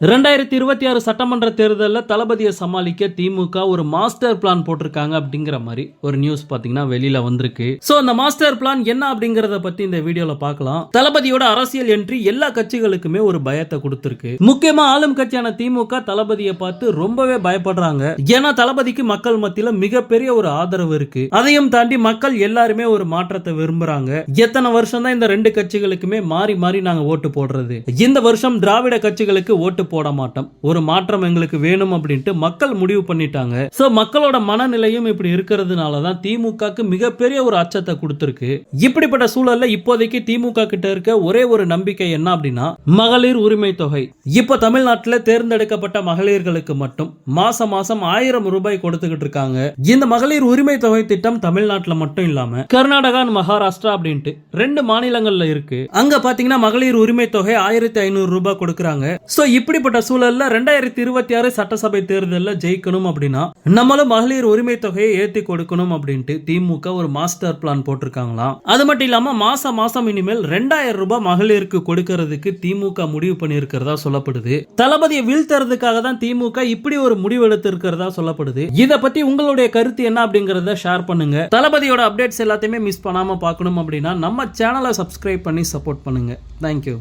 ரெண்டாயிரத்தி இருபத்தி ஆறு சட்டமன்ற தேர்தலில் தளபதியை சமாளிக்க திமுக ஒரு மாஸ்டர் பிளான் போட்டிருக்காங்க அப்படிங்கிற மாதிரி ஒரு நியூஸ் பாத்தீங்கன்னா வெளியில வந்திருக்கு. சோ அந்த மாஸ்டர் பிளான் என்ன அப்படிங்கறத பத்தி இந்த வீடியோல பார்க்கலாம். தளபதியோட அரசியல் என்ட்ரி எல்லா கட்சிகளுக்குமே ஒரு பயத்தை கொடுத்திருக்கு. முக்கியமா ஆளும் கட்சியான திமுக தளபதியை பார்த்து ரொம்பவே பயப்படுறாங்க. ஏன்னா தளபதிக்கு மக்கள் மத்தியில மிகப்பெரிய ஒரு ஆதரவு இருக்கு. அதையும் தாண்டி மக்கள் எல்லாருமே ஒரு மாற்றத்தை விரும்புறாங்க. எத்தனை வருஷம் தான் இந்த ரெண்டு கட்சிகளுக்குமே மாறி மாறி நாங்க ஓட்டு போடுறது. இந்த வருஷம் திராவிட கட்சிகளுக்கு ஓட்டு போட மாட்டோம். ஒரு மாற்றம் எங்களுக்கு வேணும் அப்படின்ட்டு மக்கள் முடிவு பண்ணிட்டாங்க. சோ மக்களோட மனநிலையும் இப்படி இருக்கிறதுனால தான் திமுகக்கு மிகப்பெரிய ஒரு அச்சத்தை கொடுத்துருக்கு. இப்படிப்பட்ட சூழல்ல இப்போதைக்கு திமுக கிட்ட இருக்க ஒரே ஒரு நம்பிக்கை என்ன அப்படின்னா மகளிர் உரிமை தொகை. இப்போ தமிழ்நாட்டில் தேர்ந்தெடுக்கப்பட்ட மகளிர்களுக்கு மட்டும் மாசம் மாசம் ஆயிரம் ரூபாய் கொடுத்துக்கிட்டு இருக்காங்க. இந்த மகளிர் உரிமை தொகை திட்டம் தமிழ்நாட்டில் மட்டும் இல்லாம கர்நாடகா மகாராஷ்டிரா அப்படின்ட்டு ரெண்டு மாநிலங்கள்ல இருக்கு. அங்க பாத்தீங்கன்னா மகளிர் உரிமை தொகை ஆயிரத்தி ஐநூறு ரூபாய் கொடுக்கறாங்க. சோ இப்படிப்பட்ட சூழல்ல ரெண்டாயிரத்தி இருபத்தி ஆறு சட்டசபை தேர்தலில் ஜெயிக்கணும் அப்படின்னா நம்மளும் மகளிர் உரிமை தொகையை ஏத்தி கொடுக்கணும் அப்படின்ட்டு திமுக ஒரு மாஸ்டர் பிளான் போட்டிருக்காங்களாம் அது மட்டும் இல்லாம மாசம் மாசம் இனிமேல் ரெண்டாயிரம் ரூபாய் மகளிருக்கு கொடுக்கறதுக்கு திமுக முடிவு பண்ணியிருக்கிறதா சொல்லப்படுது. தளபதியை வீழ்த்துறதுக்காக தான் திமுக இப்படி ஒரு முடிவு எடுத்திருக்கிறதா சொல்லப்படுது. இதை பத்தி உங்களுடைய கருத்து என்ன அப்படிங்கறத ஷேர் பண்ணுங்க. தளபதியோட அப்டேட்ஸ் எல்லாத்தையுமே மிஸ் பண்ணாம பார்க்கணும் அப்படின்னா நம்ம சேனலை சப்ஸ்கிரைப் பண்ணி சப்போர்ட் பண்ணுங்க. தேங்க்யூ